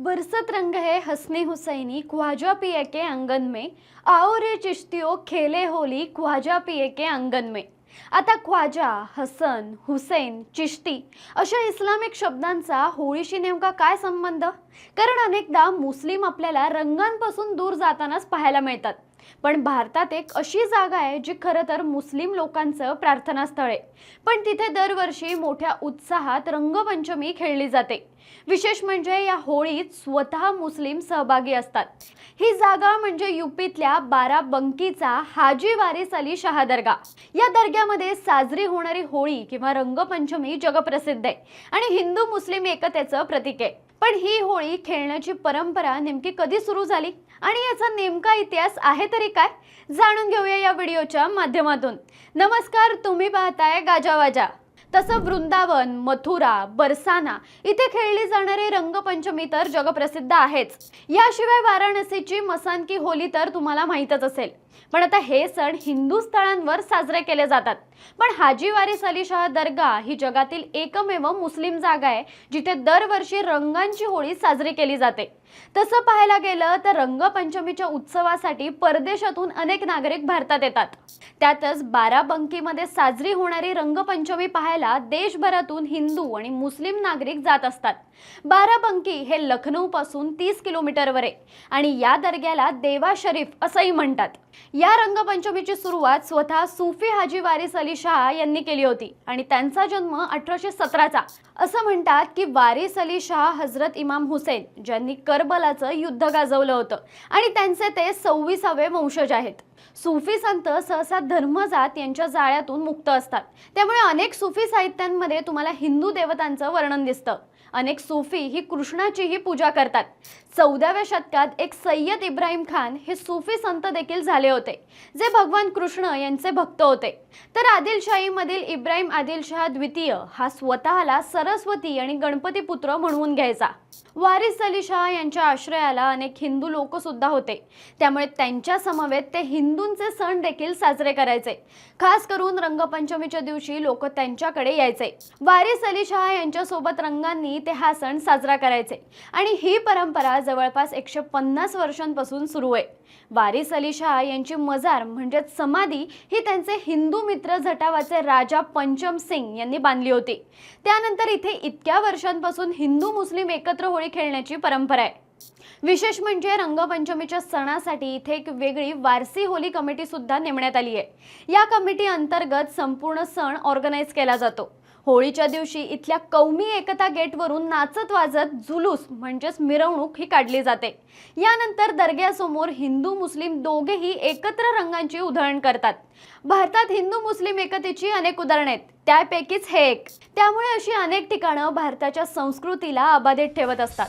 बरसत रंग है हसने हुसैनी ख्वाजा पिए के अंगन में। आओ रे चिश्तियो खेले होली ख्वाजा पिए के अंगन में। आता ख्वाजा हसन हुसेन चिश्ती। अशा इस्लामिक शब्दांचा होळीशी नेमका काय संबंध? कारण अनेकदा मुस्लिम आपल्याला रंगांपासून दूर जातानाच पाहायला मिळतात. पण भारतात एक अशी जागा आहे जी खरं तर मुस्लिम लोकांचं प्रार्थनास्थळ आहे. पण तिथे दरवर्षी मोठ्या उत्साहात रंगपंचमी खेळली जाते. विशेष म्हणजे या होळीत स्वतः मुस्लिम सहभागी असतात. ही जागा म्हणजे युपीतल्या बाराबंकीचा हाजी वारिस अली शहा दर्गा. या दर्ग्यामध्ये साजरी होणारी होळी किंवा रंगपंचमी जगप्रसिद्ध आहे आणि हिंदू मुस्लिम एकतेचं प्रतीक आहे. पण ही होळी खेळण्याची परंपरा नेमकी कधी सुरू झाली? आणि याचा नेमका इतिहास आहे तरी काय? जाणून घेऊया या व्हिडिओच्या माध्यमातून. नमस्कार तुम्ही पाहताय गाजावाजा. तसं वृंदावन मथुरा बरसाना इथे खेळली जाणारी रंगपंचमी तर जगप्रसिद्ध आहेच. याशिवाय वाराणसीची मसानकी होली तर तुम्हाला माहीतच असेल. पण आता हे सण हिंदू स्थळांवर साजरे केले जातात. पण हाजी वारिस अली शाह दर्गा ही जगातील एकमेव मुस्लिम जागा आहे जिथे दरवर्षी रंगांची होळी साजरी केली जाते. तसं पाहायला गेलं तर रंगपंचमीच्या उत्सवासाठी परदेशातून अनेक नागरिक भारतात येतात. त्यातच बाराबंकीमध्ये साजरी होणारी रंगपंचमी पाहायला देशभरातून हिंदू आणि मुस्लिम नागरिक जात असतात. बाराबंकी हे लखनौ पासून तीस किलोमीटरवर आहे आणि या दर्ग्याला देवा शरीफ असंही म्हणतात. या रंगपंचमीची सुरुवात स्वतः सुफी हाजी वारिस अली शाह यांनी केली होती आणि त्यांचा जन्म अठराशे सतराचा. असं म्हणतात की वारिस अली शाह हजरत इमाम हुसेन ज्यांनी करबलाचं युद्ध गाजवलं होतं आणि त्यांचे ते सव्वीसावे वंशज आहेत. सुफी संत सहसा धर्मजात यांच्या जाळ्यातून मुक्त असतात. त्यामुळे अनेक सुफी साहित्यांमध्ये तुम्हाला हिंदू देवतांचं वर्णन दिसतं. अनेक सुफी ही कृष्णाचीही पूजा करतात. चौदाव्या शतकात एक सय्यद इब्राहिम खान हे सुफी संत देखील झाले होते जे भगवान कृष्ण यांचे भक्त होते. तर आदिलशाहीमधील इब्राहिम आदिलशाह द्वितीय हा स्वतःला सरस्वती आणि गणपती पुत्र म्हणवून घ्यायचा. वारिस अली शाह यांच्या आश्रयाला अनेक हिंदू लोक सुद्धा होते. त्यामुळे त्यांच्या समवेत ते हिंदूंचे सण देखील साजरे करायचे. खास करून रंगपंचमीच्या दिवशी लोक त्यांच्याकडे यायचे. वारिस अली शाह यांच्यासोबत रंगांनी ते हा सण साजरा करायचे. आणि ही परंपरा जवळपास एकशे पन्नास वर्षांपासून सुरू आहे. वारिस अली शाह यांची मजार म्हणजेच समाधी ही त्यांचे हिंदू मित्र झटावाचे राजा पंचम सिंग यांनी बांधली होती. त्यानंतर इथे इतक्या वर्षांपासून हिंदू मुस्लिम एकत्र होळी खेळण्याची परंपरा आहे. विशेष म्हणजे रंगपंचमीच्या सणासाठी इथे एक वेगळी वारसी होली कमिटी सुद्धा नेमण्यात आली आहे. या कमिटी अंतर्गत संपूर्ण सण ऑर्गनाईज केला जातो. होळीच्या दिवशी इथल्या कौमी एकता गेटवरून नाचत वाजत जुलूस म्हणजेच मिरवणूक ही काढली जाते. यानंतर दर्ग्यासमोर हिंदू मुस्लिम दोघेही एकत्र रंगांची उधळण करतात. भारतात हिंदू मुस्लिम एकतेची अनेक उदाहरणे आहेत. त्यापैकीच हे एक. त्यामुळे अशी अनेक ठिकाणं भारताच्या संस्कृतीला अबाधित ठेवत असतात.